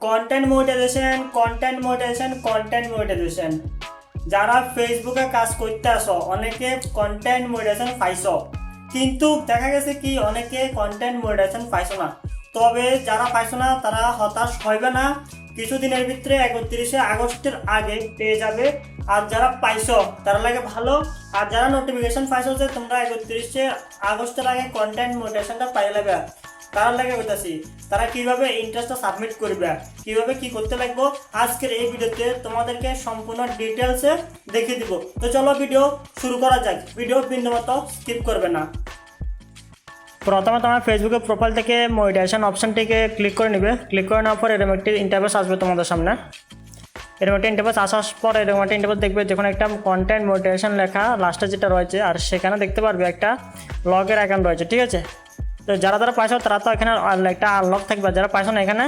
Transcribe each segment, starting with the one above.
Content monetization content monetization content monetization যারা ফেসবুকে কাজ করতে আসো, অনেকে কন্টেন্ট মনিটাইজেশন পাইছো। কিন্তু দেখা গেছে কি, অনেকে কন্টেন্ট মনিটাইজেশন পাইছো না। তবে যারা পাইছো না, তারা হতাশ হইবে না। কিছুদিনের ভিতরে একত্রিশে আগস্টের আগে পেয়ে যাবে। আর যারা পাইছো, তারা লাগে ভালো। আর যারা নোটিফিকেশন পাইছো যে তোমরা একত্রিশে আগস্টের আগে কন্টেন্ট মনিটাইজেশনটা পাই লাগবে তারা লাগে বলতেছি, তারা কীভাবে ইন্টারেস্টটা সাবমিট করবে, কীভাবে কি করতে লাগবো, আজকের এই ভিডিওতে তোমাদেরকে সম্পূর্ণ ডিটেলসে দেখিয়ে দিব। তো চলো ভিডিও শুরু করা যাক। ভিডিও বিন্দু মতো স্কিপ করবে না। প্রথমে তোমার ফেসবুকের প্রোফাইল থেকে মনিটাইজেশন অপশনটিকে ক্লিক করে নেবে। ক্লিক করে নেওয়ার পর এরকম একটি ইন্টারভেস আসবে তোমাদের সামনে। এরকম একটা ইন্টারভেস আসার পর এরকম একটা ইন্টারভেস দেখবে যখন একটা কন্টেন্ট মোটিভেশন লেখা লাস্টে যেটা রয়েছে, আর সেখানে দেখতে পারবে একটা লগের অ্যাকাউন্ট রয়েছে, ঠিক আছে? তো যারা যারা পাইছো তারা তো এখানে একটা লক থাকবে। যারা পাইছো না, এখানে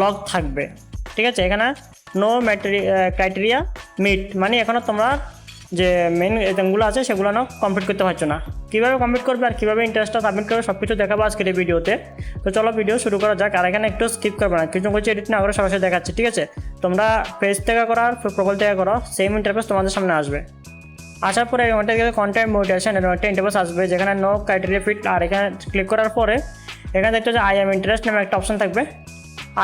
লক থাকবে। ঠিক আছে? এখানে নো ম্যাটেরি ক্রাইটেরিয়া মিট মানে এখনও তোমরা যে মেন এগুলো আছে, সেগুলো না কমপ্লিট করতে পারছ না। কীভাবে কমপ্লিট করবে আর কীভাবে ইন্টারেস্টটা সাবমিট করবে সব কিছু দেখাবো আজকের এই ভিডিওতে। তো চলো ভিডিও শুরু করা যাক। আর এখানে একটু স্কিপ করবে না। কিছু কিছু এডিট না করে সরাসরি দেখাচ্ছি। ঠিক আছে? তোমরা পেজ থেকে করো আর প্রোফাইল থেকে করো। সেম ইন্টারফেস তোমাদের সামনে আসবে। আসার পরে ওটা কন্টেন্ট মোটিভেশন এরকম একটা ইন্টারফেস আসবে যেখানে নো ক্রাইটেরিয়া ফিট আর এখানে ক্লিক করার পরে, এখানে দেখতে যে আই এম ইন্টারেস্ট নামে একটা অপশন থাকবে।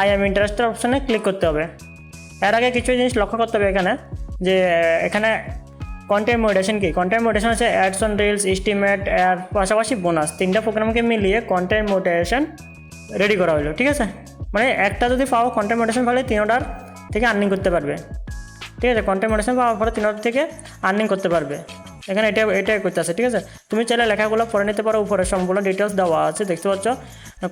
আই এম ইন্টারেস্টের অপশনে ক্লিক করতে হবে। এর আগে কিছু জিনিস লক্ষ্য করতে হবে এখানে, যে, এখানে কন্টেন্ট মোডেশন কি? কন্টেন্ট মোডেশন হচ্ছে অ্যাডস অন রিলস এস্টিমেট এর পাশাপাশি বোনাস তিনটা প্রোগ্রামকে মিলিয়ে কন্টেন্ট মোটিভেশন রেডি করা হলো, ঠিক আছে? মানে একটা যদি পাও কন্টেন্ট মোডেশন পালে তিনোটার থেকে আর্নিং করতে পারবে। ঠিক আছে কন্টেন্ট মোডেশন পাওয়ার পরে তিনোটার থেকে আর্নিং করতে পারবে। এখানে এটা এটাই করতে আছে, ঠিক আছে? তুমি চাইলে লেখাগুলো পড়ে নিতে পারো, উপরে সম্পূর্ণ ডিটেলস দেওয়া আছে, দেখতে পাচ্ছ?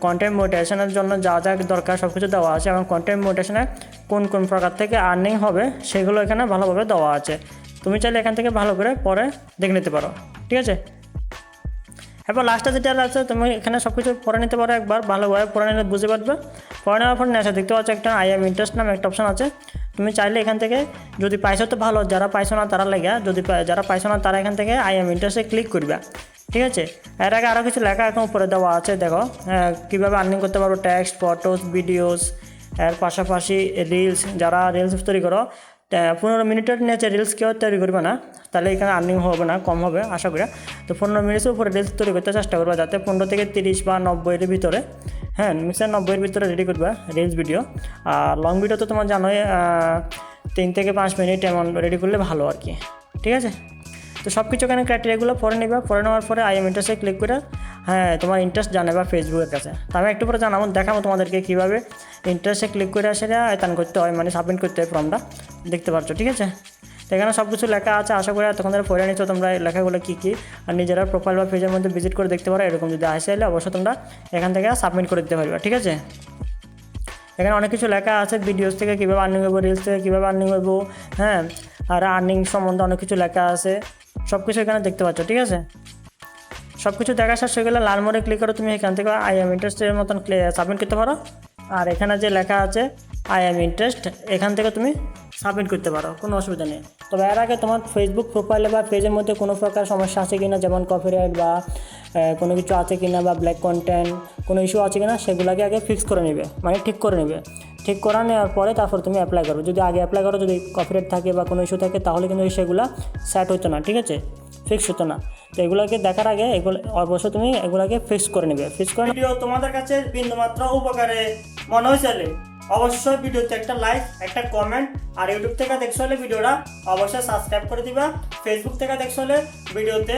কন্টেন্ট মোটিভেশনের জন্য যা যা দরকার সব কিছু দেওয়া আছে, এবং কন্টেন্ট মোটিভেশনে কোন কোন প্রকার থেকে আর্নিং হবে, সেগুলো এখানে ভালোভাবে দেওয়া আছে। তুমি চাইলে এখান থেকে ভালো করে পরে দেখে নিতে পারো, ঠিক আছে? এরপর লাস্টে যেটা আছে, তুমি এখানে সব কিছু পড়ে নিতে পারো একবার, ভালোভাবে পড়ে নিলে বুঝতে পারবে। পড়ে নেওয়ার পর নেশা দেখতে পাচ্ছ একটা আই এম ইন্টারেস্ট নামে একটা অপশন আছে। তুমি চাইলে এখান থেকে যদি পাইছো তো ভালো, যারা পাইছো না তারা লেগে, যদি যারা পাইছো না তারা এখান থেকে আই এম ইন্টারেস্টে ক্লিক করবে, ঠিক আছে? এর আগে আরও কিছু লেখা এখন উপরে দেওয়া আছে, দেখো কীভাবে আর্নিং করতে পারব টেক্সট ফটোস ভিডিওস এর পাশাপাশি রিলস যারা রিলস তৈরি করো পনেরো মিনিটের নিচে রিলস কেউ তৈরি করবে না, তাহলে এখানে আর্নিং হবে না, কম হবে, আশা করি। তো পনেরো মিনিটের উপরে রিলস তৈরি করতে চেষ্টা করবে, যাতে পনেরো থেকে তিরিশ বা নব্বইয়ের ভিতরে হ্যাঁ মিক্সার নব্বইয়ের ভিতরে রেডি করবে রিলস ভিডিও আর লং ভিডিও তো তোমার জানোই তিন থেকে পাঁচ মিনিট এমন রেডি করলে ভালো আর কি। ঠিক আছে? তো সব কিছু এখানে ক্রাইটেরিয়াগুলো পরে নেবে পরে নেওয়ার পরে আই এম ইন্টারেস্টে ক্লিক করে হ্যাঁ তোমার ইন্টারেস্ট জানাবে ফেসবুকের কাছে। তো আমি একটু পরে জানাব, দেখাবো তোমাদেরকে কীভাবে ইন্টারেস্টে ক্লিক করে সেটা আয়তান করতে হয় মানে সাবমিট করতে হয় ফর্মটা দেখতে পারছ, ঠিক আছে? তো এখানে সব কিছু লেখা আছে, আশা করি তখন ধরে পড়ে নিচ্ছ তোমরা লেখাগুলো কী কী। আর নিজেরা প্রোফাইল বা পেজের মধ্যে ভিজিট করে দেখতে পারো, এরকম যদি আসে এলে অবশ্যই তোমরা এখান থেকে সাবমিট করে দিতে পারবে, ঠিক আছে? এখানে অনেক কিছু লেখা আছে ভিডিওস থেকে কীভাবে আর্নিং হব রিলস থেকে কীভাবে আর্নিং হব হ্যাঁ? আর আর্নিং সম্বন্ধে অনেক কিছু লেখা আছে সব কিছু এখানে দেখতে পাচ্ছ, ঠিক আছে? সব কিছু দেখা শেষ হয়ে গেলে লাল মোড়ে ক্লিক করে, তুমি এখান থেকে আই এম ইন্টারেস্টের মতন সাবমিট করতে পারো। আর এখানে যে লেখা আছে আই এম ইন্টারেস্ট এখান থেকে তুমি সাবমিট করতে পারো, কোনো অসুবিধা নেই। তবে এর আগে তোমার ফেসবুক প্রোফাইলে বা পেজের মধ্যে কোনো প্রকার সমস্যা আছে কিনা, যেমন কপিরাইট বা কোনো কিছু আছে কিনা বা ব্ল্যাক কন্টেন্ট কোনো ইস্যু আছে কিনা, সেগুলোকে আগে ফিক্স করে নেবে মানে ঠিক করে নেবে। ঠিক করা নেওয়ার পরে তারপর তুমি অ্যাপ্লাই করবে। যদি আগে অ্যাপ্লাই করো, যদি কপিরাইট থাকে বা কোনো ইস্যু থাকে, তাহলে কিন্তু সেগুলো সেট হতো না, ঠিক আছে? ফিক্স হতো না। তো এগুলোকে দেখার আগে এগুলো, অবশ্যই তুমি এগুলোকে ফিক্স করে নেবে। ফিক্স করে তোমাদের কাছে বিন্দুমাত্র উপকারে মনে হয়েছে অবশ্যই ভিডিওতে একটা লাইক একটা কমেন্ট আর ইউটিউব থেকে দেখছ হলে ভিডিওটা অবশ্যই সাবস্ক্রাইব করে দিবা। ফেসবুক থেকে দেখছ হলে ভিডিওতে